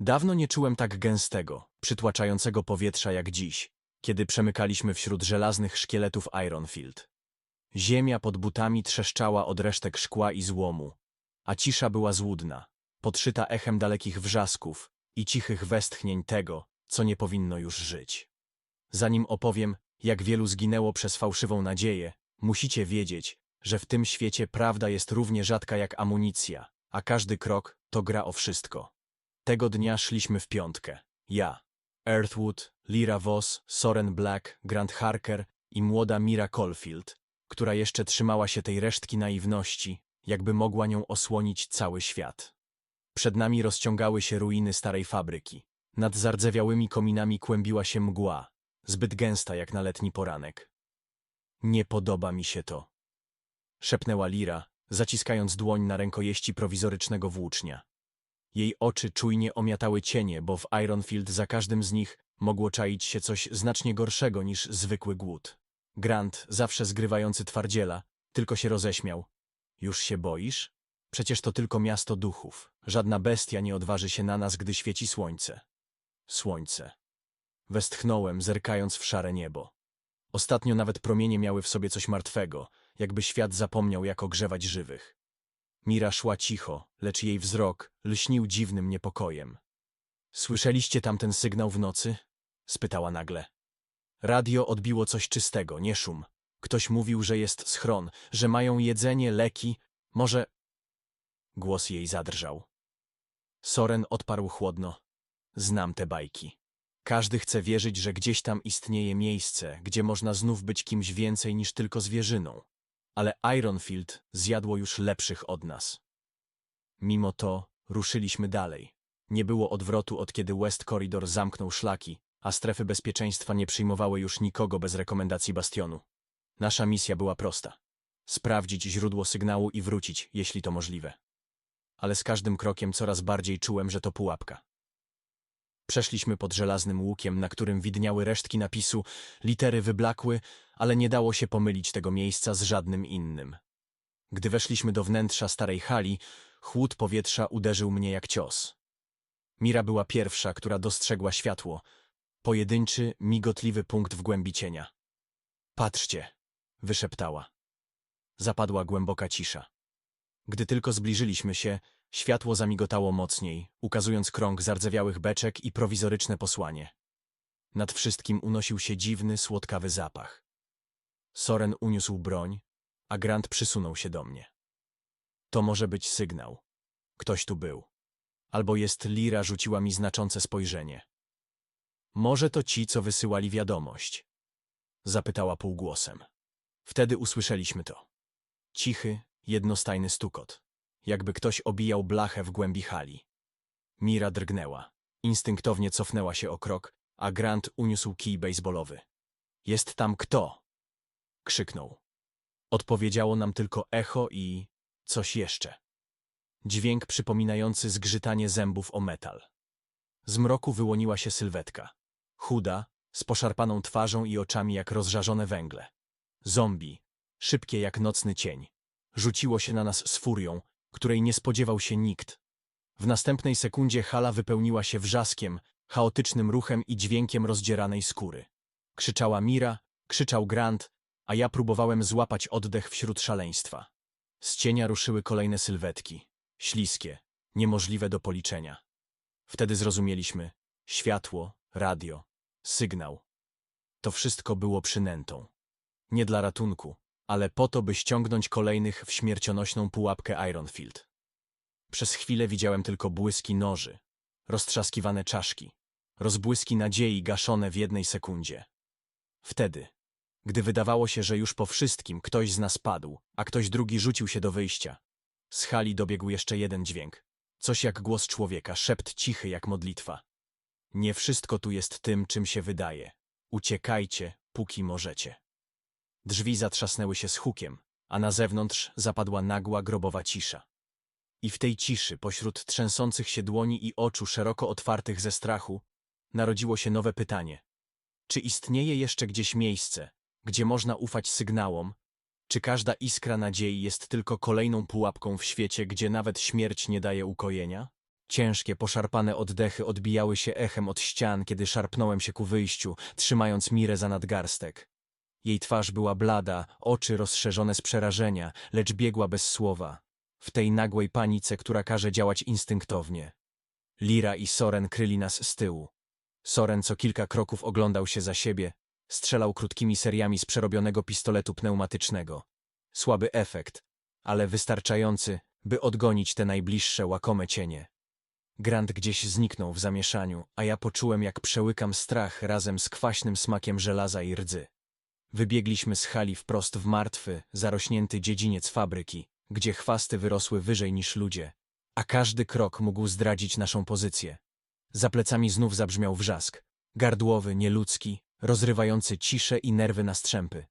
Dawno nie czułem tak gęstego, przytłaczającego powietrza jak dziś, kiedy przemykaliśmy wśród żelaznych szkieletów Ironfield. Ziemia pod butami trzeszczała od resztek szkła i złomu, a cisza była złudna, podszyta echem dalekich wrzasków i cichych westchnień tego, co nie powinno już żyć. Zanim opowiem, jak wielu zginęło przez fałszywą nadzieję, musicie wiedzieć, że w tym świecie prawda jest równie rzadka jak amunicja, a każdy krok to gra o wszystko. Tego dnia szliśmy w piątkę. Ja, Earthwood, Lyra Voss, Soren Black, Grant Harker i młoda Mira Caulfield, która jeszcze trzymała się tej resztki naiwności, jakby mogła nią osłonić cały świat. Przed nami rozciągały się ruiny starej fabryki. Nad zardzewiałymi kominami kłębiła się mgła, zbyt gęsta jak na letni poranek. Nie podoba mi się to, szepnęła Lira, zaciskając dłoń na rękojeści prowizorycznego włócznia. Jej oczy czujnie omiatały cienie, bo w Ironfield za każdym z nich mogło czaić się coś znacznie gorszego niż zwykły głód. Grant, zawsze zgrywający twardziela, tylko się roześmiał. Już się boisz? Przecież to tylko miasto duchów. Żadna bestia nie odważy się na nas, gdy świeci słońce. Słońce. Westchnąłem, zerkając w szare niebo. Ostatnio nawet promienie miały w sobie coś martwego, jakby świat zapomniał, jak ogrzewać żywych. Mira szła cicho, lecz jej wzrok lśnił dziwnym niepokojem. Słyszeliście tamten sygnał w nocy? spytała nagle. Radio odbiło coś czystego, nie szum. Ktoś mówił, że jest schron, że mają jedzenie, leki, może... Głos jej zadrżał. Soren odparł chłodno. Znam te bajki. Każdy chce wierzyć, że gdzieś tam istnieje miejsce, gdzie można znów być kimś więcej niż tylko zwierzyną. Ale Ironfield zjadło już lepszych od nas. Mimo to ruszyliśmy dalej. Nie było odwrotu od kiedy West Corridor zamknął szlaki, a strefy bezpieczeństwa nie przyjmowały już nikogo bez rekomendacji bastionu. Nasza misja była prosta. Sprawdzić źródło sygnału i wrócić, jeśli to możliwe. Ale z każdym krokiem coraz bardziej czułem, że to pułapka. Przeszliśmy pod żelaznym łukiem, na którym widniały resztki napisu, litery wyblakły, ale nie dało się pomylić tego miejsca z żadnym innym. Gdy weszliśmy do wnętrza starej hali, chłód powietrza uderzył mnie jak cios. Mira była pierwsza, która dostrzegła światło. Pojedynczy, migotliwy punkt w głębi cienia. Patrzcie, wyszeptała. Zapadła głęboka cisza. Gdy tylko zbliżyliśmy się, światło zamigotało mocniej, ukazując krąg zardzewiałych beczek i prowizoryczne posłanie. Nad wszystkim unosił się dziwny, słodkawy zapach. Soren uniósł broń, a Grant przysunął się do mnie. To może być sygnał. Ktoś tu był. Albo jest Lira rzuciła mi znaczące spojrzenie. Może to ci, co wysyłali wiadomość? Zapytała półgłosem. Wtedy usłyszeliśmy to. Cichy, jednostajny stukot. Jakby ktoś obijał blachę w głębi hali. Mira drgnęła. Instynktownie cofnęła się o krok, a Grant uniósł kij baseballowy. Jest tam kto? Krzyknął. Odpowiedziało nam tylko echo i coś jeszcze. Dźwięk przypominający zgrzytanie zębów o metal. Z mroku wyłoniła się sylwetka. Chuda, z poszarpaną twarzą i oczami jak rozżarzone węgle. Zombie, szybkie jak nocny cień. Rzuciło się na nas z furią, której nie spodziewał się nikt. W następnej sekundzie hala wypełniła się wrzaskiem, chaotycznym ruchem i dźwiękiem rozdzieranej skóry. Krzyczała Mira, krzyczał Grant, a ja próbowałem złapać oddech wśród szaleństwa. Z cienia ruszyły kolejne sylwetki. Śliskie, niemożliwe do policzenia. Wtedy zrozumieliśmy światło, radio, sygnał. To wszystko było przynętą. Nie dla ratunku, ale po to, by ściągnąć kolejnych w śmiercionośną pułapkę Ironfield. Przez chwilę widziałem tylko błyski noży, roztrzaskiwane czaszki, rozbłyski nadziei gaszone w jednej sekundzie. Wtedy, gdy wydawało się, że już po wszystkim ktoś z nas padł, a ktoś drugi rzucił się do wyjścia, z hali dobiegł jeszcze jeden dźwięk. Coś jak głos człowieka, szept cichy jak modlitwa. Nie wszystko tu jest tym, czym się wydaje. Uciekajcie, póki możecie. Drzwi zatrzasnęły się z hukiem, a na zewnątrz zapadła nagła, grobowa cisza. I w tej ciszy, pośród trzęsących się dłoni i oczu szeroko otwartych ze strachu, narodziło się nowe pytanie. Czy istnieje jeszcze gdzieś miejsce, gdzie można ufać sygnałom, czy każda iskra nadziei jest tylko kolejną pułapką w świecie, gdzie nawet śmierć nie daje ukojenia? Ciężkie, poszarpane oddechy odbijały się echem od ścian, kiedy szarpnąłem się ku wyjściu, trzymając Mirę za nadgarstek. Jej twarz była blada, oczy rozszerzone z przerażenia, lecz biegła bez słowa. W tej nagłej panice, która każe działać instynktownie. Lira i Soren kryli nas z tyłu. Soren co kilka kroków oglądał się za siebie, strzelał krótkimi seriami z przerobionego pistoletu pneumatycznego. Słaby efekt, ale wystarczający, by odgonić te najbliższe łakome cienie. Grant gdzieś zniknął w zamieszaniu, a ja poczułem, jak przełykam strach razem z kwaśnym smakiem żelaza i rdzy. Wybiegliśmy z hali wprost w martwy, zarośnięty dziedziniec fabryki, gdzie chwasty wyrosły wyżej niż ludzie, a każdy krok mógł zdradzić naszą pozycję. Za plecami znów zabrzmiał wrzask, gardłowy, nieludzki, rozrywający ciszę i nerwy na strzępy.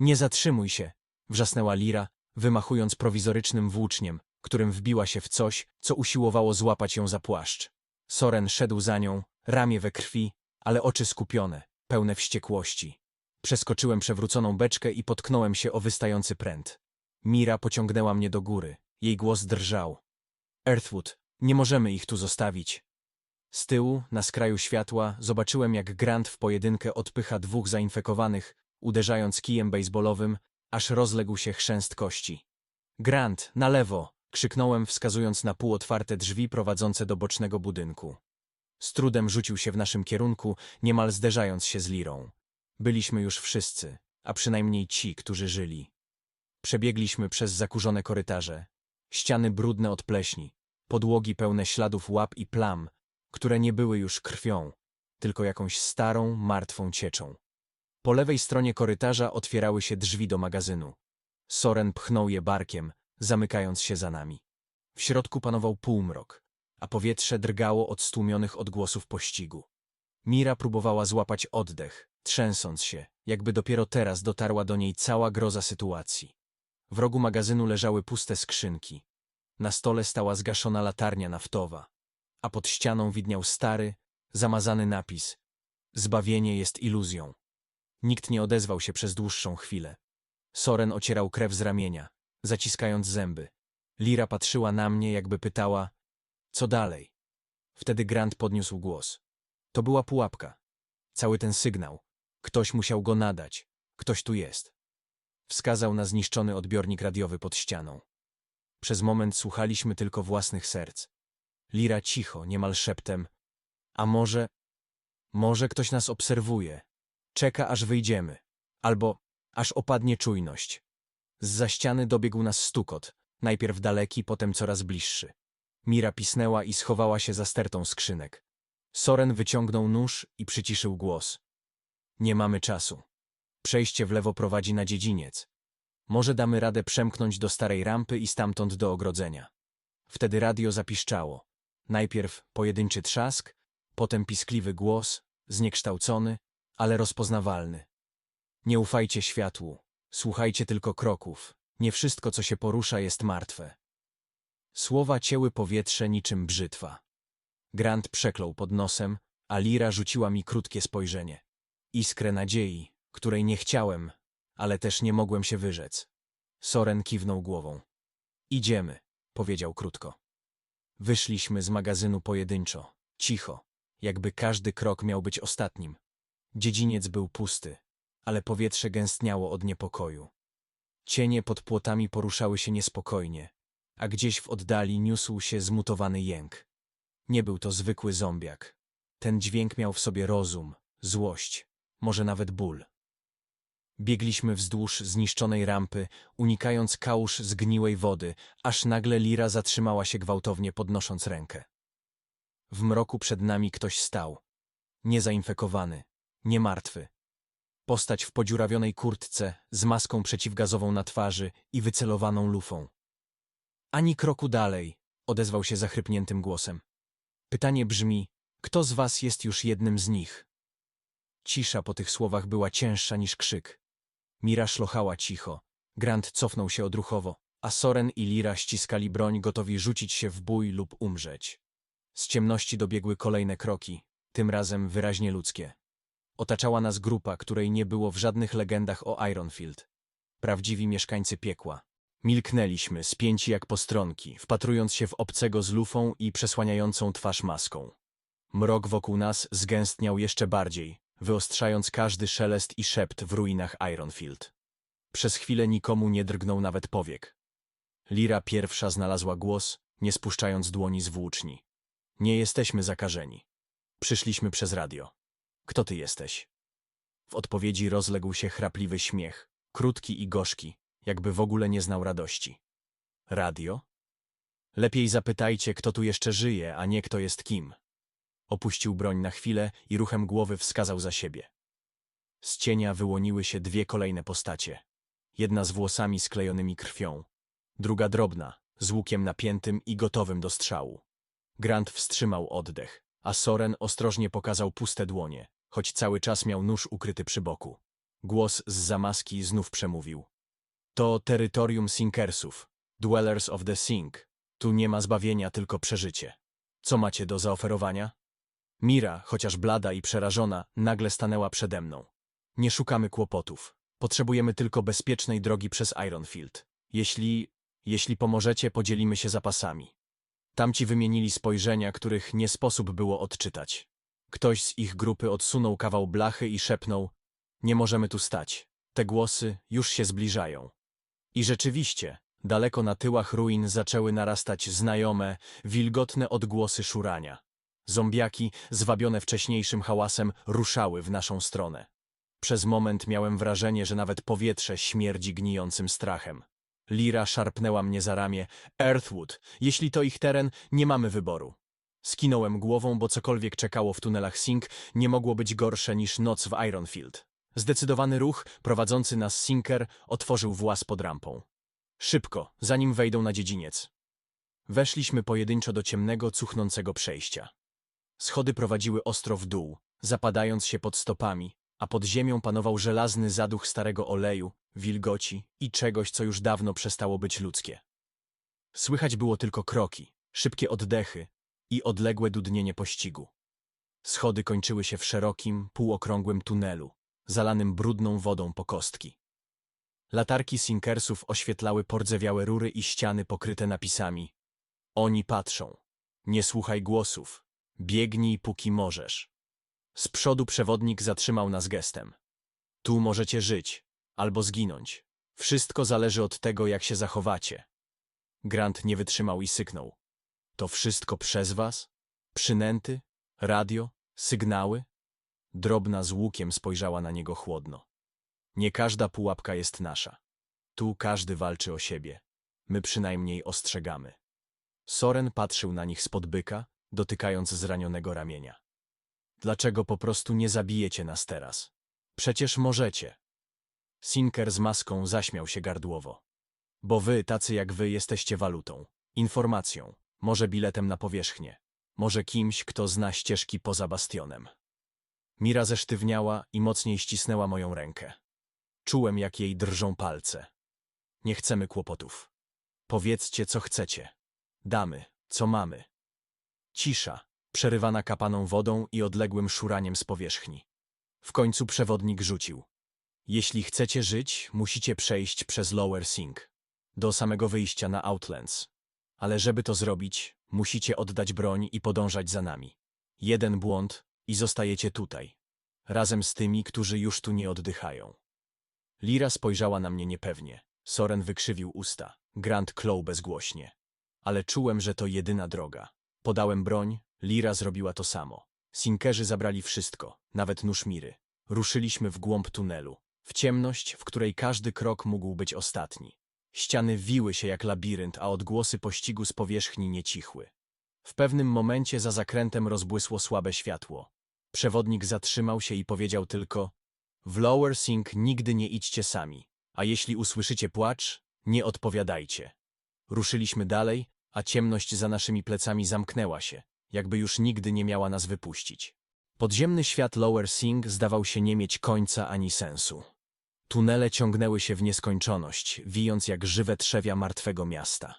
Nie zatrzymuj się, wrzasnęła Lira, wymachując prowizorycznym włóczniem, którym wbiła się w coś, co usiłowało złapać ją za płaszcz. Soren szedł za nią, ramię we krwi, ale oczy skupione, pełne wściekłości. Przeskoczyłem przewróconą beczkę i potknąłem się o wystający pręt. Mira pociągnęła mnie do góry. Jej głos drżał. Earthwood, nie możemy ich tu zostawić. Z tyłu, na skraju światła, zobaczyłem jak Grant w pojedynkę odpycha dwóch zainfekowanych, uderzając kijem baseballowym, aż rozległ się chrzęst kości. Grant, na lewo! krzyknąłem, wskazując na półotwarte drzwi prowadzące do bocznego budynku. Z trudem rzucił się w naszym kierunku, niemal zderzając się z Lirą. Byliśmy już wszyscy, a przynajmniej ci, którzy żyli. Przebiegliśmy przez zakurzone korytarze, ściany brudne od pleśni, podłogi pełne śladów łap i plam, które nie były już krwią, tylko jakąś starą, martwą cieczą. Po lewej stronie korytarza otwierały się drzwi do magazynu. Soren pchnął je barkiem, zamykając się za nami. W środku panował półmrok, a powietrze drgało od stłumionych odgłosów pościgu. Mira próbowała złapać oddech, trzęsąc się, jakby dopiero teraz dotarła do niej cała groza sytuacji. W rogu magazynu leżały puste skrzynki. Na stole stała zgaszona latarnia naftowa, a pod ścianą widniał stary, zamazany napis Zbawienie jest iluzją. Nikt nie odezwał się przez dłuższą chwilę. Soren ocierał krew z ramienia, zaciskając zęby. Lira patrzyła na mnie, jakby pytała, co dalej? Wtedy Grant podniósł głos. To była pułapka. Cały ten sygnał. Ktoś musiał go nadać. Ktoś tu jest. Wskazał na zniszczony odbiornik radiowy pod ścianą. Przez moment słuchaliśmy tylko własnych serc. Lira cicho, niemal szeptem. A może... Może ktoś nas obserwuje. Czeka, aż wyjdziemy. Albo aż opadnie czujność. Z ściany dobiegł nas stukot. Najpierw daleki, potem coraz bliższy. Mira pisnęła i schowała się za stertą skrzynek. Soren wyciągnął nóż i przyciszył głos. Nie mamy czasu. Przejście w lewo prowadzi na dziedziniec. Może damy radę przemknąć do starej rampy i stamtąd do ogrodzenia. Wtedy radio zapiszczało. Najpierw pojedynczy trzask, potem piskliwy głos, zniekształcony, ale rozpoznawalny. Nie ufajcie światłu, słuchajcie tylko kroków. Nie wszystko, co się porusza, jest martwe. Słowa cięły powietrze niczym brzytwa. Grant przeklął pod nosem, a Lira rzuciła mi krótkie spojrzenie. Iskrę nadziei, której nie chciałem, ale też nie mogłem się wyrzec. Soren kiwnął głową. Idziemy, powiedział krótko. Wyszliśmy z magazynu pojedynczo, cicho, jakby każdy krok miał być ostatnim. Dziedziniec był pusty, ale powietrze gęstniało od niepokoju. Cienie pod płotami poruszały się niespokojnie, a gdzieś w oddali niósł się zmutowany jęk. Nie był to zwykły zombiak. Ten dźwięk miał w sobie rozum, złość, może nawet ból. Biegliśmy wzdłuż zniszczonej rampy, unikając kałuż zgniłej wody, aż nagle Lira zatrzymała się gwałtownie, podnosząc rękę. W mroku przed nami ktoś stał. Niezainfekowany, nie martwy. Postać w podziurawionej kurtce, z maską przeciwgazową na twarzy i wycelowaną lufą. Ani kroku dalej, odezwał się zachrypniętym głosem. Pytanie brzmi, kto z was jest już jednym z nich? Cisza po tych słowach była cięższa niż krzyk. Mira szlochała cicho. Grant cofnął się odruchowo, a Soren i Lira ściskali broń, gotowi rzucić się w bój lub umrzeć. Z ciemności dobiegły kolejne kroki, tym razem wyraźnie ludzkie. Otaczała nas grupa, której nie było w żadnych legendach o Ironfield. Prawdziwi mieszkańcy piekła. Milknęliśmy, spięci jak postronki, wpatrując się w obcego z lufą i przesłaniającą twarz maską. Mrok wokół nas zgęstniał jeszcze bardziej, wyostrzając każdy szelest i szept w ruinach Ironfield. Przez chwilę nikomu nie drgnął nawet powiek. Lira pierwsza znalazła głos, nie spuszczając dłoni z włóczni. Nie jesteśmy zakażeni. Przyszliśmy przez radio. Kto ty jesteś? W odpowiedzi rozległ się chrapliwy śmiech, krótki i gorzki, jakby w ogóle nie znał radości. Radio? Lepiej zapytajcie, kto tu jeszcze żyje, a nie kto jest kim. Opuścił broń na chwilę i ruchem głowy wskazał za siebie. Z cienia wyłoniły się dwie kolejne postacie. Jedna z włosami sklejonymi krwią, druga drobna, z łukiem napiętym i gotowym do strzału. Grant wstrzymał oddech, a Soren ostrożnie pokazał puste dłonie, choć cały czas miał nóż ukryty przy boku. Głos z zamaski znów przemówił. To terytorium Sinkersów, Dwellers of the Sink. Tu nie ma zbawienia, tylko przeżycie. Co macie do zaoferowania? Mira, chociaż blada i przerażona, nagle stanęła przede mną. Nie szukamy kłopotów. Potrzebujemy tylko bezpiecznej drogi przez Ironfield. Jeśli, jeśli pomożecie, podzielimy się zapasami. Tamci wymienili spojrzenia, których nie sposób było odczytać. Ktoś z ich grupy odsunął kawał blachy i szepnął: Nie możemy tu stać. Te głosy już się zbliżają. I rzeczywiście, daleko na tyłach ruin zaczęły narastać znajome, wilgotne odgłosy szurania. Zombiaki, zwabione wcześniejszym hałasem, ruszały w naszą stronę. Przez moment miałem wrażenie, że nawet powietrze śmierdzi gnijącym strachem. Lira szarpnęła mnie za ramię. Earthwood, jeśli to ich teren, nie mamy wyboru. Skinąłem głową, bo cokolwiek czekało w tunelach Sink nie mogło być gorsze niż noc w Ironfield. Zdecydowany ruch, prowadzący nas Sinker, otworzył włas pod rampą. Szybko, zanim wejdą na dziedziniec. Weszliśmy pojedynczo do ciemnego, cuchnącego przejścia. Schody prowadziły ostro w dół, zapadając się pod stopami, a pod ziemią panował żelazny zaduch starego oleju, wilgoci i czegoś, co już dawno przestało być ludzkie. Słychać było tylko kroki, szybkie oddechy i odległe dudnienie pościgu. Schody kończyły się w szerokim, półokrągłym tunelu, zalanym brudną wodą po kostki. Latarki Sinkersów oświetlały pordzewiałe rury i ściany pokryte napisami. Oni patrzą. Nie słuchaj głosów. Biegnij, póki możesz. Z przodu przewodnik zatrzymał nas gestem. Tu możecie żyć, albo zginąć. Wszystko zależy od tego, jak się zachowacie. Grant nie wytrzymał i syknął. To wszystko przez was? Przynęty? Radio? Sygnały? Drobna z łukiem spojrzała na niego chłodno. Nie każda pułapka jest nasza. Tu każdy walczy o siebie. My przynajmniej ostrzegamy. Soren patrzył na nich spod byka, dotykając zranionego ramienia. Dlaczego po prostu nie zabijecie nas teraz? Przecież możecie. Sinker z maską zaśmiał się gardłowo. Bo wy, tacy jak wy, jesteście walutą, informacją, może biletem na powierzchnię, może kimś, kto zna ścieżki poza bastionem. Mira zesztywniała i mocniej ścisnęła moją rękę. Czułem, jak jej drżą palce. Nie chcemy kłopotów. Powiedzcie, co chcecie. Damy, co mamy. Cisza, przerywana kapaną wodą i odległym szuraniem z powierzchni. W końcu przewodnik rzucił. Jeśli chcecie żyć, musicie przejść przez Lower Sink, do samego wyjścia na Outlands. Ale żeby to zrobić, musicie oddać broń i podążać za nami. Jeden błąd i zostajecie tutaj, razem z tymi, którzy już tu nie oddychają. Lira spojrzała na mnie niepewnie. Soren wykrzywił usta. Grant klął bezgłośnie. Ale czułem, że to jedyna droga. Podałem broń, Lira zrobiła to samo. Sinkerzy zabrali wszystko, nawet nóż. Ruszyliśmy w głąb tunelu, w ciemność, w której każdy krok mógł być ostatni. Ściany wiły się jak labirynt, a odgłosy pościgu z powierzchni nie cichły. W pewnym momencie za zakrętem rozbłysło słabe światło. Przewodnik zatrzymał się i powiedział tylko w Lower Sink nigdy nie idźcie sami, a jeśli usłyszycie płacz, nie odpowiadajcie. Ruszyliśmy dalej, a ciemność za naszymi plecami zamknęła się, jakby już nigdy nie miała nas wypuścić. Podziemny świat Lower Sing zdawał się nie mieć końca ani sensu. Tunele ciągnęły się w nieskończoność, wijąc jak żywe trzewia martwego miasta.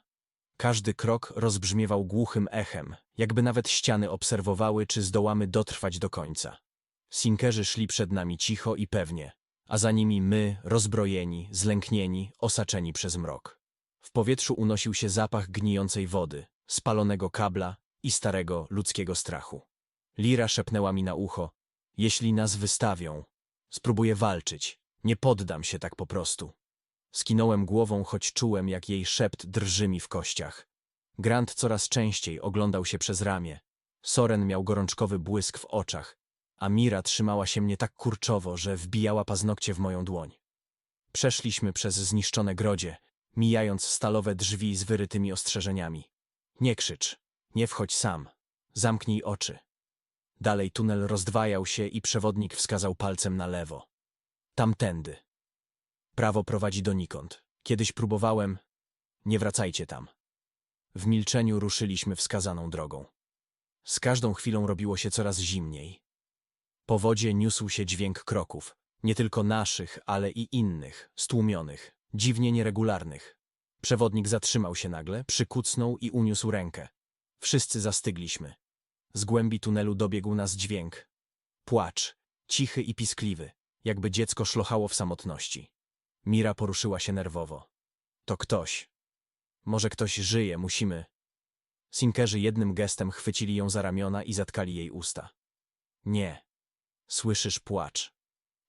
Każdy krok rozbrzmiewał głuchym echem, jakby nawet ściany obserwowały, czy zdołamy dotrwać do końca. Sinkerzy szli przed nami cicho i pewnie, a za nimi my, rozbrojeni, zlęknieni, osaczeni przez mrok. W powietrzu unosił się zapach gnijącej wody, spalonego kabla i starego ludzkiego strachu. Lira szepnęła mi na ucho. Jeśli nas wystawią, spróbuję walczyć. Nie poddam się tak po prostu. Skinąłem głową, choć czułem, jak jej szept drży mi w kościach. Grant coraz częściej oglądał się przez ramię. Soren miał gorączkowy błysk w oczach, a Mira trzymała się mnie tak kurczowo, że wbijała paznokcie w moją dłoń. Przeszliśmy przez zniszczone grodzie, mijając stalowe drzwi z wyrytymi ostrzeżeniami. Nie krzycz, nie wchodź sam, zamknij oczy. Dalej tunel rozdwajał się i przewodnik wskazał palcem na lewo. Tamtędy. Prawo prowadzi donikąd. Kiedyś próbowałem. Nie wracajcie tam. W milczeniu ruszyliśmy wskazaną drogą. Z każdą chwilą robiło się coraz zimniej. Po wodzie niósł się dźwięk kroków, nie tylko naszych, ale i innych, stłumionych, dziwnie nieregularnych. Przewodnik zatrzymał się nagle, przykucnął i uniósł rękę. Wszyscy zastygliśmy. Z głębi tunelu dobiegł nas dźwięk. Płacz, cichy i piskliwy, jakby dziecko szlochało w samotności. Mira poruszyła się nerwowo. To ktoś. Może ktoś żyje, musimy. Sinkerzy jednym gestem chwycili ją za ramiona i zatkali jej usta. Nie. Słyszysz płacz.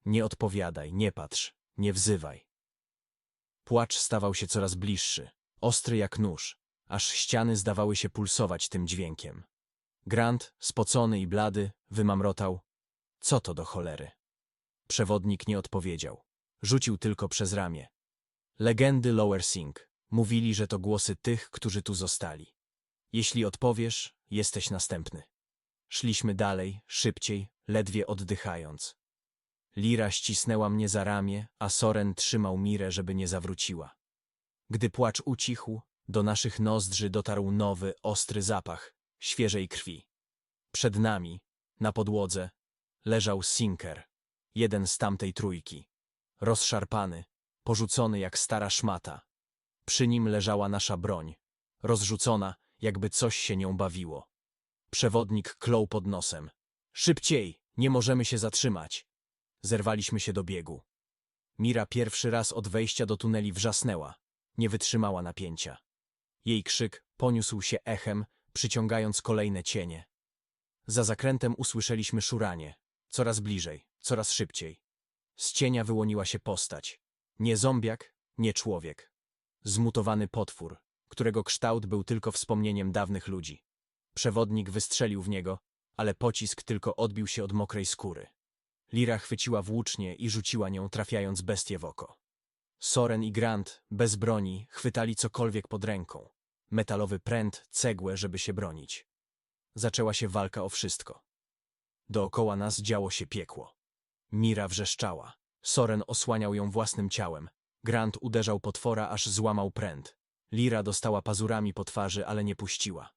Nie odpowiadaj, nie patrz, nie wzywaj. Płacz stawał się coraz bliższy, ostry jak nóż, aż ściany zdawały się pulsować tym dźwiękiem. Grant, spocony i blady, wymamrotał. Co to do cholery? Przewodnik nie odpowiedział. Rzucił tylko przez ramię. Legendy Lower Sink. Mówili, że to głosy tych, którzy tu zostali. Jeśli odpowiesz, jesteś następny. Szliśmy dalej, szybciej, ledwie oddychając. Lira ścisnęła mnie za ramię, a Soren trzymał Mirę, żeby nie zawróciła. Gdy płacz ucichł, do naszych nozdrzy dotarł nowy, ostry zapach, świeżej krwi. Przed nami, na podłodze, leżał Sinker, jeden z tamtej trójki. Rozszarpany, porzucony jak stara szmata. Przy nim leżała nasza broń, rozrzucona, jakby coś się nią bawiło. Przewodnik klął pod nosem. Szybciej, nie możemy się zatrzymać. Zerwaliśmy się do biegu. Mira pierwszy raz od wejścia do tuneli wrzasnęła. Nie wytrzymała napięcia. Jej krzyk poniósł się echem, przyciągając kolejne cienie. Za zakrętem usłyszeliśmy szuranie. Coraz bliżej, coraz szybciej. Z cienia wyłoniła się postać. Nie zombiak, nie człowiek. Zmutowany potwór, którego kształt był tylko wspomnieniem dawnych ludzi. Przewodnik wystrzelił w niego, ale pocisk tylko odbił się od mokrej skóry. Lira chwyciła włócznie i rzuciła nią, trafiając bestię w oko. Soren i Grant, bez broni, chwytali cokolwiek pod ręką. Metalowy pręt, cegłę, żeby się bronić. Zaczęła się walka o wszystko. Dookoła nas działo się piekło. Mira wrzeszczała. Soren osłaniał ją własnym ciałem. Grant uderzał potwora, aż złamał pręt. Lira dostała pazurami po twarzy, ale nie puściła.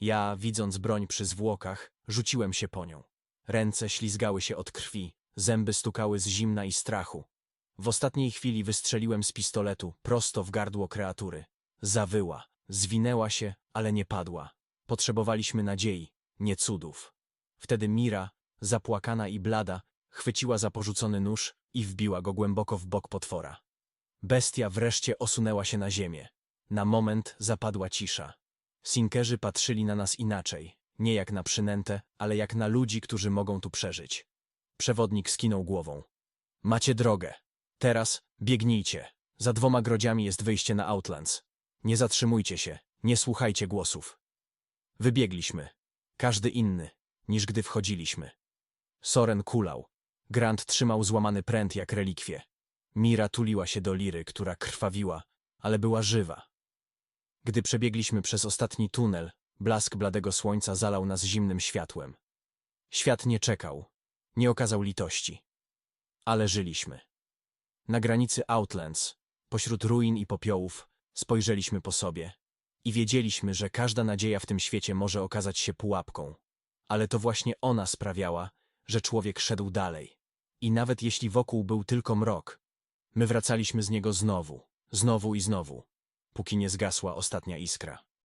Ja, widząc broń przy zwłokach, rzuciłem się po nią. Ręce ślizgały się od krwi, zęby stukały z zimna i strachu. W ostatniej chwili wystrzeliłem z pistoletu prosto w gardło kreatury. Zawyła, zwinęła się, ale nie padła. Potrzebowaliśmy nadziei, nie cudów. Wtedy Mira, zapłakana i blada, chwyciła za porzucony nóż i wbiła go głęboko w bok potwora. Bestia wreszcie osunęła się na ziemię. Na moment zapadła cisza. Sinkerzy patrzyli na nas inaczej, nie jak na przynętę, ale jak na ludzi, którzy mogą tu przeżyć. Przewodnik skinął głową. Macie drogę. Teraz biegnijcie. Za dwoma grodziami jest wyjście na Outlands. Nie zatrzymujcie się, nie słuchajcie głosów. Wybiegliśmy. Każdy inny, niż gdy wchodziliśmy. Soren kulał. Grant trzymał złamany pręt jak relikwie. Mira tuliła się do Liry, która krwawiła, ale była żywa. Gdy przebiegliśmy przez ostatni tunel, blask bladego słońca zalał nas zimnym światłem. Świat nie czekał, nie okazał litości. Ale żyliśmy. Na granicy Outlands, pośród ruin i popiołów, spojrzeliśmy po sobie i wiedzieliśmy, że każda nadzieja w tym świecie może okazać się pułapką. Ale to właśnie ona sprawiała, że człowiek szedł dalej. I nawet jeśli wokół był tylko mrok, my wracaliśmy z niego znowu, znowu i znowu, póki nie zgasła ostatnia iskra.